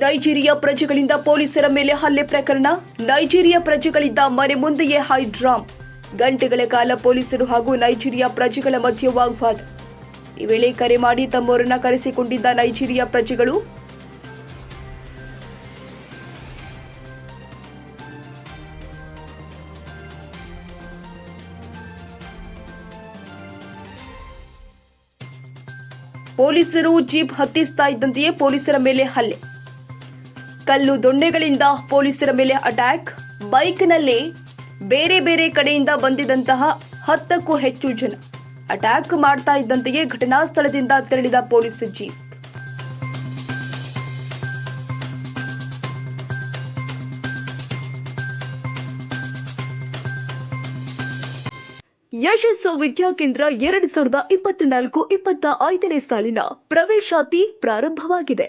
Nigeria ಪ್ರಜೆಗಳಿಂದ ಪೊಲೀಸರ ಮೇಲೆ ಹಲ್ಲೆ ಪ್ರಕರಣ. ನೈಜೀರಿಯಾ ಪ್ರಜೆಗಳಿಂದ ಮನೆ ಮುಂದೆಯೇ ಹೈಡ್ರಾಮ್ ಗಂಟೆಗಳ ಕಾಲ ಪೊಲೀಸರು ಹಾಗೂ ನೈಜೀರಿಯಾ ಪ್ರಜೆಗಳ ಮಧ್ಯೆ ವಾಗ್ವಾದ. ಈ ವೇಳೆ ಕರೆ ಮಾಡಿ ತಮ್ಮವರನ್ನ ಕರೆಸಿಕೊಂಡಿದ್ದ ನೈಜೀರಿಯಾ ಪ್ರಜೆಗಳು. ಪೊಲೀಸರು ಜೀಪ್ ಹತ್ತಿಸ್ತಾ ಇದ್ದಂತೆಯೇ ಪೊಲೀಸರ ಮೇಲೆ ಹಲ್ಲೆ. ಕಲ್ಲು ದೊಣ್ಣೆಗಳಿಂದ ಪೊಲೀಸರ ಮೇಲೆ ಅಟ್ಯಾಕ್. ಬೈಕ್ನಲ್ಲಿ ಬೇರೆ ಬೇರೆ ಕಡೆಯಿಂದ ಬಂದಿದಂತಹ ಹತ್ತಕ್ಕೂ ಹೆಚ್ಚು ಜನ ಅಟ್ಯಾಕ್ ಮಾಡ್ತಾ ಇದ್ದಂತೆಯೇ ಘಟನಾ ಸ್ಥಳದಿಂದ ತೆರಳಿದ ಪೊಲೀಸ್ ಜೀಪ್. ಯಶಸ್ಸು ವಿದ್ಯಾಕೇಂದ್ರ ಎರಡು ಸಾವಿರದ ಇಪ್ಪತ್ನಾಲ್ಕು ಇಪ್ಪತ್ತ ಐದನೇ ಸಾಲಿನ ಪ್ರವೇಶಾತಿ ಪ್ರಾರಂಭವಾಗಿದೆ.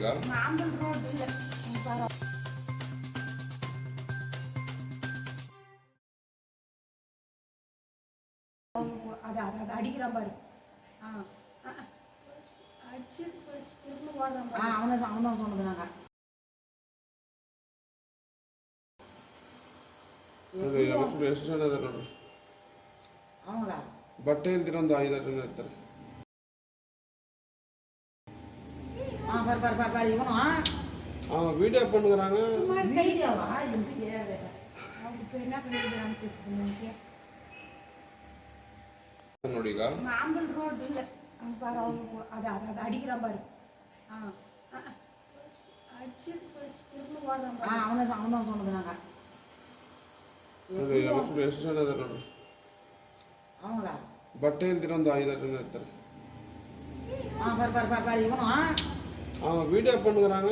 ಈಗ அது அது அது அடிக்கிறான் பாரு ஆ ஆ, ஆ. அடிச்சு போயிடுச்சு, திரும்ப ஓடுறான் ஆ பாரு. அவனை அவன் தான் சொன்னது நாங்க ನೋಡಿ ಎಲ್ಲ ಎಷ್ಟು ಜನ ಇದಾರೆ ನೋಡಿ அவங்களா ಬಟ್ಟೆ ಇಲ್ದಿರ ಒಂದು ಐದಾರು ಜನ ಇರ್ತಾರೆ பாரு பாரு பாரு பாரு இவனும் அவங்க வீடியோ பண்ணுறாங்க சும்மா கை வீடியோவா எனக்கு அவங்க இப்போ என்ன பண்ணிருக்கான்னு தெரியுது ನೋಡಿ ಈಗ மாம்பல் ரோடு இல்லை அங்க பாரு அவங்க அது அது அது அடிக்கிறான் பாரு ஆ ஆ, ஆ. அடிச்சு போயிடுச்சு, திரும்ப ஓடுறான் ஆ பாரு. அவனை அவன் தான் சொன்னது நாங்க ನೋಡಿ ಎಲ್ಲ ಎಷ್ಟು ಜನ ಇದಾರೆ ನೋಡಿ அவங்களா ಬಟ್ಟೆ ಇಲ್ದಿರ ಒಂದು ಐದಾರು ಜನ ಇರ್ತಾರೆ அவங்க வீடியோ பண்ணுறாங்க